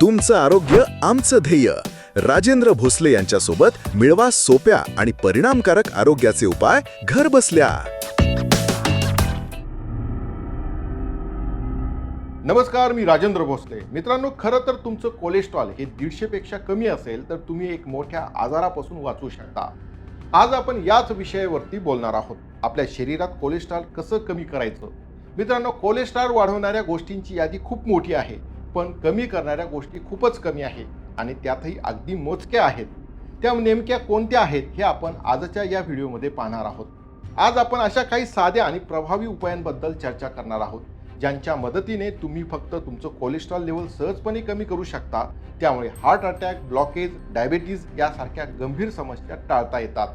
तुमचं आरोग्य आमचं ध्येय. राजेंद्र भोसले यांच्यासोबत मिळवा सोप्या आणि परिणामकारक आरोग्याचे उपाय घर बसल्या. नमस्कार मी राजेंद्र भोसले. मित्रांनो खरं तर तुमचं कोलेस्ट्रॉल हे दीडशेपेक्षा कमी असेल तर तुम्ही एक मोठ्या आजारापासून वाचू शकता. आज आपण याच विषयावरती बोलणार आहोत. आपल्या शरीरात कोलेस्ट्रॉल कसं कमी करायचं? मित्रांनो कोलेस्ट्रॉल वाढवणाऱ्या गोष्टींची यादी खूप मोठी आहे. पण कमी करणाऱ्या गोष्टी खूपच कमी आहे आणि त्यातही अगदी मोजक्या आहेत. त्या नेमक्या कोणत्या आहेत हे आपण आजच्या या व्हिडिओमध्ये पाहणार आहोत. आज आपण अशा काही साध्या आणि प्रभावी उपायांबद्दल चर्चा करणार आहोत ज्यांच्या मदतीने तुम्ही फक्त तुमचं कोलेस्ट्रॉल लेवल सहजपणे कमी करू शकता. त्यामुळे हार्ट अटॅक ब्लॉकेज डायबेटीज यासारख्या गंभीर समस्या टाळता येतात.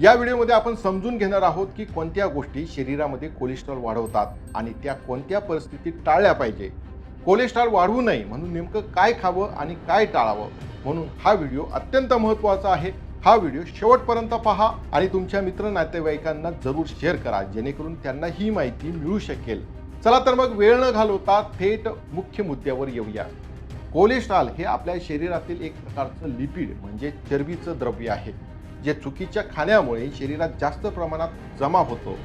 या व्हिडिओमध्ये आपण समजून घेणार आहोत की कोणत्या गोष्टी शरीरामध्ये कोलेस्ट्रॉल वाढवतात आणि त्या कोणत्या परिस्थितीत टाळल्या पाहिजे. कोलेस्ट्रॉल वाढवू नये म्हणून नेमकं काय खावं आणि काय टाळावं म्हणून हा व्हिडिओ अत्यंत महत्त्वाचा आहे. हा व्हिडिओ शेवटपर्यंत पहा आणि तुमच्या मित्र नातेवाईकांना जरूर शेअर करा जेणेकरून त्यांना ही माहिती मिळू शकेल. चला तर मग वेळ न घालवता थेट मुख्य मुद्द्यावर येऊया. कोलेस्ट्रॉल हे आपल्या शरीरातील एक प्रकारचं लिपिड म्हणजे चरबीचं द्रव्य आहे जे चुकीच्या खाण्यामुळे शरीरात जास्त प्रमाणात जमा होतो.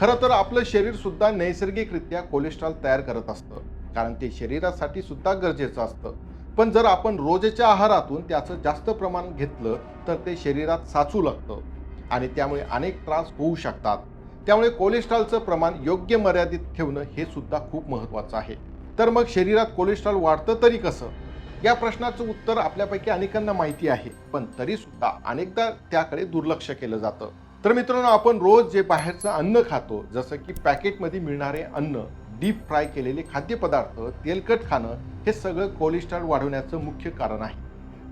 खरं तर आपलं शरीरसुद्धा नैसर्गिकरित्या कोलेस्ट्रॉल तयार करत असतं. कारण ते शरीरासाठी सुद्धा गरजेचं असतं. पण जर आपण रोजच्या आहारातून त्याचं जास्त प्रमाण घेतलं तर ते शरीरात साचू लागतं. आणि त्यामुळे अनेक त्रास होऊ शकतात. त्यामुळे कोलेस्ट्रॉलचं प्रमाण योग्य मर्यादित ठेवणं हे सुद्धा खूप महत्त्वाचं आहे. तर मग शरीरात कोलेस्ट्रॉल वाढतं तरी कसं? या प्रश्नाचं उत्तर आपल्यापैकी अनेकांना माहिती आहे पण तरी सुद्धा अनेकदा त्याकडे दुर्लक्ष केलं जातं. तर मित्रांनो आपण रोज जे बाहेरचं अन्न खातो जसं की पॅकेटमध्ये मिळणारे अन्न डीप फ्राय केलेले खाद्यपदार्थ तेलकट खाणं हे सगळं कोलेस्ट्रॉल वाढवण्याचं मुख्य कारण आहे.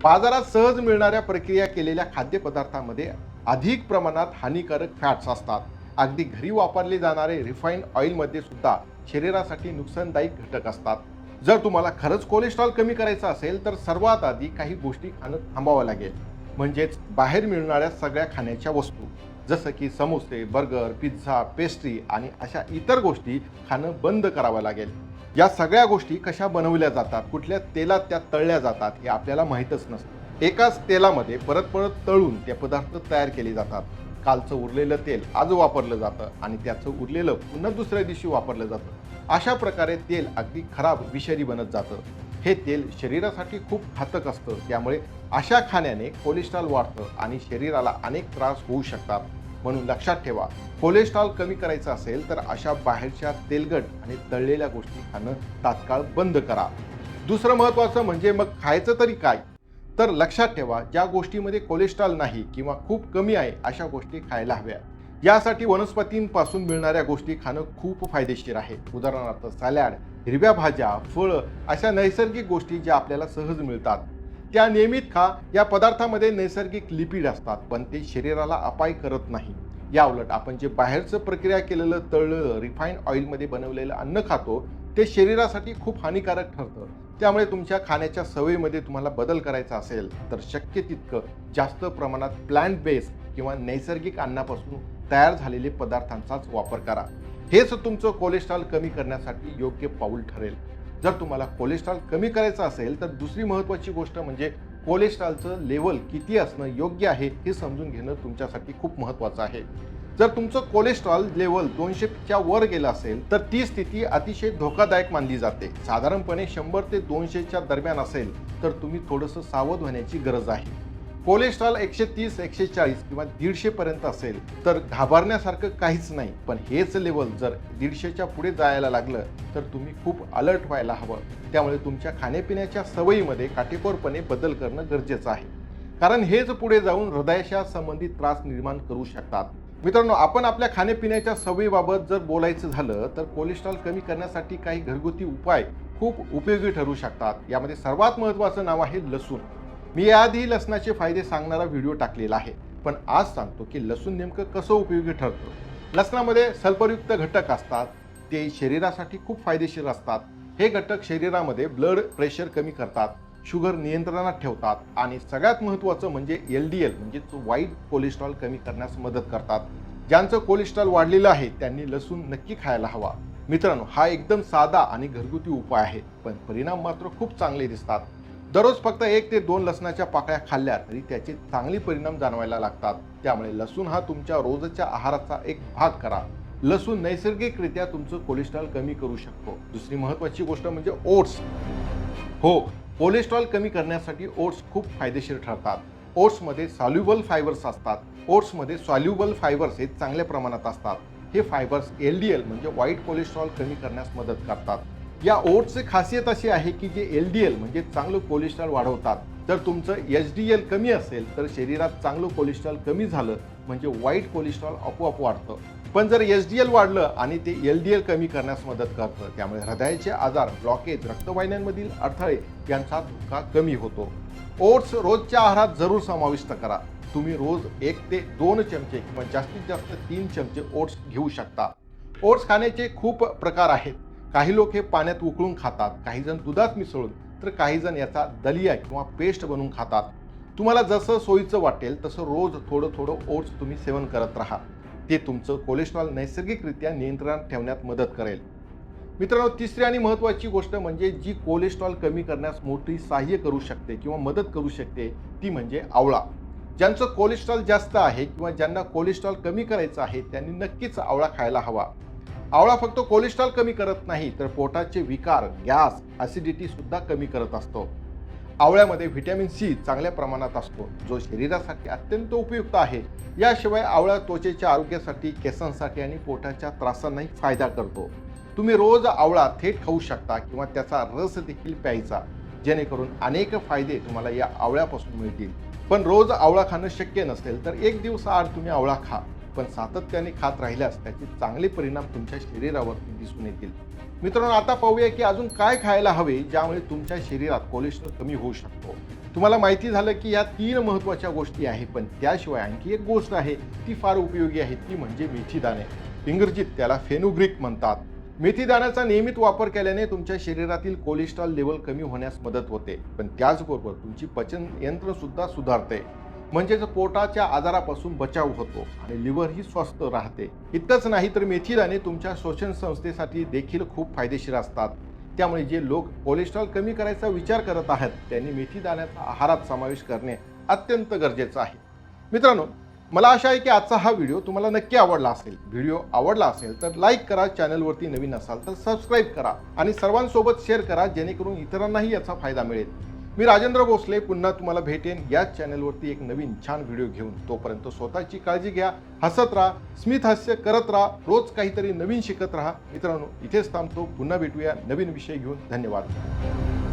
बाजारात सहज मिळणाऱ्या प्रक्रिया केलेल्या खाद्यपदार्थामध्ये अधिक प्रमाणात हानिकारक फॅट्स असतात. अगदी घरी वापरले जाणारे रिफाईंड ऑइलमध्ये सुद्धा शरीरासाठी नुकसानदायक घटक असतात. जर तुम्हाला खरंच कोलेस्ट्रॉल कमी करायचं असेल तर सर्वात आधी काही गोष्टी खाणं थांबावं लागेल. म्हणजेच बाहेर मिळणाऱ्या सगळ्या खाण्याच्या वस्तू. जसं की समोसे बर्गर पिझ्झा पेस्ट्री आणि अशा इतर गोष्टी खाणं बंद करावं लागेल. या सगळ्या गोष्टी कशा बनवल्या जातात कुठल्या तेलात त्या तळल्या जातात हे आपल्याला माहीतच नसतं. एकाच तेलामध्ये परत परत तळून ते पदार्थ तयार केले जातात. कालचं उरलेलं तेल आज वापरलं जातं आणि त्याचं उरलेलं पुन्हा दुसऱ्या दिवशी वापरलं जातं. अशा प्रकारे तेल अगदी खराब विषारी बनत जातं. हे तेल शरीरासाठी खूप घातक असतं. त्यामुळे अशा खाण्याने कोलेस्ट्रॉल वाढतं आणि शरीराला अनेक त्रास होऊ शकतात. म्हणून लक्षात ठेवा कोलेस्ट्रॉल कमी करायचं असेल तर अशा बाहेरच्या तेलगट आणि तळलेल्या गोष्टी खाणं तात्काळ बंद करा. दुसरं महत्त्वाचं म्हणजे मग खायचं तरी काय? तर लक्षात ठेवा ज्या गोष्टीमध्ये कोलेस्ट्रॉल नाही किंवा खूप कमी आहे अशा गोष्टी खायला हव्या यासाठी वनस्पतींपासून मिळणाऱ्या गोष्टी खाणं खूप फायदेशीर आहे. उदाहरणार्थ सॅलॅड हिरव्या भाज्या फळं अशा नैसर्गिक गोष्टी ज्या आपल्याला सहज मिळतात. त्या नियमित खा. या पदार्थामध्ये नैसर्गिक लिपिड असतात पण ते शरीराला अपाय करत नाही. या उलट आपण जे बाहेरचं प्रक्रिया केलेलं तळलेलं रिफाईंड ऑइलमध्ये बनवलेलं अन्न खातो ते शरीरासाठी खूप हानिकारक ठरतं. त्यामुळे तुमच्या खाण्याच्या सवयीमध्ये तुम्हाला बदल करायचा असेल तर शक्य तितकं जास्त प्रमाणात प्लांट बेस किंवा नैसर्गिक अन्नापासून तयार झालेले पदार्थांचाच वापर करा. हेच तुमचं कोलेस्ट्रॉल कमी करण्यासाठी योग्य पाऊल ठरेल. जर तुम्हाला कोलेस्ट्रॉल कमी करायचं असेल तर दुसरी महत्त्वाची गोष्ट म्हणजे कोलेस्ट्रॉलचं लेवल किती असणं योग्य आहे हे समजून घेणं तुमच्यासाठी खूप महत्त्वाचं आहे. जर तुमचं कोलेस्ट्रॉल लेवल दोनशेच्या वर गेलं असेल तर ती स्थिती अतिशय धोकादायक मानली जाते. साधारणपणे शंभर ते दोनशेच्या दरम्यान असेल तर तुम्ही थोडंसं सावध होण्याची गरज आहे. कोलेस्ट्रॉल एकशे तीस एकशे चाळीस किंवा दीडशेपर्यंत असेल तर घाबरण्यासारखं काहीच नाही. पण हेच लेवल जर दीडशेच्या पुढे जायला लागलं तर तुम्ही खूप अलर्ट व्हायला हवं. त्यामुळे तुमच्या खाण्यापिण्याच्या सवयीमध्ये काटेकोरपणे बदल करणं गरजेचं आहे. कारण हेच पुढे जाऊन हृदयाशा संबंधित त्रास निर्माण करू शकतात. मित्रांनो आपण आपल्या खाण्यापिण्याच्या सवयीबाबत जर बोलायचं झालं तर कोलेस्ट्रॉल कमी करण्यासाठी काही घरगुती उपाय खूप उपयोगी ठरू शकतात. यामध्ये सर्वात महत्त्वाचं नाव आहे लसूण. मी याआधी लसणाचे फायदे सांगणारा व्हिडिओ टाकलेला आहे. पण आज सांगतो की लसूण नेमकं कसं उपयोगी ठरतं? लसणामध्ये सल्फरयुक्त घटक असतात. ते शरीरासाठी खूप फायदेशीर असतात. हे घटक शरीरामध्ये ब्लड प्रेशर कमी करतात शुगर नियंत्रणात ठेवतात आणि सगळ्यात महत्त्वाचं म्हणजे एल डी एल म्हणजेच वाईट कोलेस्ट्रॉल कमी करण्यास मदत करतात. ज्यांचं कोलेस्ट्रॉल वाढलेलं आहे त्यांनी लसूण नक्की खायला हवा. मित्रांनो हा एकदम साधा आणि घरगुती उपाय आहे पण परिणाम मात्र खूप चांगले दिसतात. दररोज फक्त एक ते दोन लसणाच्या पाकळ्या खाल्ल्या तरी त्याचे चांगले परिणाम जाणवायला लागतात. त्यामुळे लसूण हा तुमच्या रोजच्या आहाराचा एक भाग करा. लसूण नैसर्गिकरित्या तुमचं कोलेस्ट्रॉल कमी करू शकतो. दुसरी महत्वाची गोष्ट म्हणजे ओट्स. हो कोलेस्ट्रॉल कमी करण्यासाठी ओट्स खूप फायदेशीर ठरतात. ओट्समध्ये सॉल्युबल फायबर्स असतात. ओट्समध्ये सॉल्युबल फायबर्स हे चांगल्या प्रमाणात असतात. हे फायबर्स एल डी एल म्हणजे वाईट कोलेस्ट्रॉल कमी करण्यास मदत करतात. या ओट्सचे खासियत अशी आहे की जे एल डी एल म्हणजे चांगलं कोलेस्ट्रॉल वाढवतात. जर तुमचं एच डी एल कमी असेल तर शरीरात चांगलं कोलेस्ट्रॉल कमी झालं म्हणजे वाईट कोलेस्ट्रॉल आपोआप वाढतं. पण जर एच डी एल वाढलं आणि ते एल डी एल कमी करण्यास मदत करतं त्यामुळे हृदयाचे आजार ब्लॉकेज रक्तवाहिन्यांमधील अडथळे यांचा धोका कमी होतो. ओट्स रोजच्या आहारात जरूर समाविष्ट करा. तुम्ही रोज एक ते दोन चमचे किंवा जास्तीत जास्त तीन चमचे ओट्स घेऊ शकता. ओट्स खाण्याचे खूप प्रकार आहेत. काही लोक हे पाण्यात उकळून खातात काही जण दुधात मिसळून तर काही जण याचा दलिया किंवा पेस्ट बनवून खातात. तुम्हाला जसं सोयीचं वाटेल तसं रोज थोडं थोडं ओट्स तुम्ही सेवन करत राहा. ते तुमचं कोलेस्ट्रॉल नैसर्गिकरित्या नियंत्रणात ठेवण्यात मदत करेल. मित्रांनो तिसरी आणि महत्त्वाची गोष्ट म्हणजे जी कोलेस्ट्रॉल कमी करण्यास मोठी सहाय्य करू शकते किंवा मदत करू शकते ती म्हणजे आवळा. ज्यांचं कोलेस्ट्रॉल जास्त आहे किंवा ज्यांना कोलेस्ट्रॉल कमी करायचं आहे त्यांनी नक्कीच आवळा खायला हवा. आवळा फक्त कोलेस्ट्रॉल कमी करत नाही तर पोटाचे विकार गॅस ॲसिडिटी सुद्धा कमी करत असतो. आवळ्यामध्ये व्हिटॅमिन सी चांगल्या प्रमाणात असतो जो शरीरासाठी अत्यंत उपयुक्त आहे. याशिवाय आवळा त्वचेच्या आरोग्यासाठी केसांसाठी आणि पोटाच्या त्रासांनाही फायदा करतो. तुम्ही रोज आवळा थेट खाऊ शकता किंवा त्याचा रस देखील प्यायचा जेणेकरून अनेक फायदे तुम्हाला या आवळ्यापासून मिळतील. पण रोज आवळा खाणं शक्य नसेल तर एक दिवस आड तुम्ही आवळा खा. पण सातत्याने खात राहिल्यास त्याचे चांगले परिणाम तुमच्या शरीरावरती दिसून येतील. मित्रांनो आता पाहूया की अजून काय खायला हवे ज्यामुळे तुमच्या शरीरात कोलेस्ट्रॉल कमी होऊ शकतो. तुम्हाला माहिती झालं की या तीन महत्त्वाच्या गोष्टी आहेत पण त्याशिवाय आणखी एक गोष्ट आहे ती फार उपयोगी आहे ती म्हणजे मेथी दाणे इंग्रजीत त्याला फेनुग्रिक म्हणतात. मेथी दाण्याचा नियमित वापर केल्याने तुमच्या शरीरातील कोलेस्ट्रॉल लेवल कमी होण्यास मदत होते पण त्याचबरोबर तुमची पचन यंत्र सुद्धा सुधारते. म्हणजेच पोटाच्या आजारापासून बचाव होतो आणि लिव्हरही स्वस्त राहते. इतकंच नाही तर मेथी दाणे तुमच्या श्वसन संस्थेसाठी देखील खूप फायदेशीर असतात. त्यामुळे जे लोक कोलेस्ट्रॉल कमी करायचा विचार करत आहेत त्यांनी मेथी दाण्याचा आहारात समावेश करणे अत्यंत गरजेचं आहे. मित्रांनो मला आशा आहे की आजचा हा व्हिडिओ तुम्हाला नक्की आवडला असेल. व्हिडिओ आवडला असेल तर लाईक करा चॅनलवरती नवीन असाल तर सबस्क्राईब करा आणि सर्वांसोबत शेअर करा जेणेकरून इतरांनाही याचा फायदा मिळेल. मी राजेंद्र भोसले पुन्हा तुम्हाला भेटेन याच चॅनलवरती एक नवीन छान व्हिडिओ घेऊन. तोपर्यंत स्वतःची काळजी घ्या हसत राहा स्मित हास्य करत राहा रोज काहीतरी नवीन शिकत राहा. मित्रांनो इथेच थांबतो. पुन्हा भेटूया नवीन विषय घेऊन. धन्यवाद.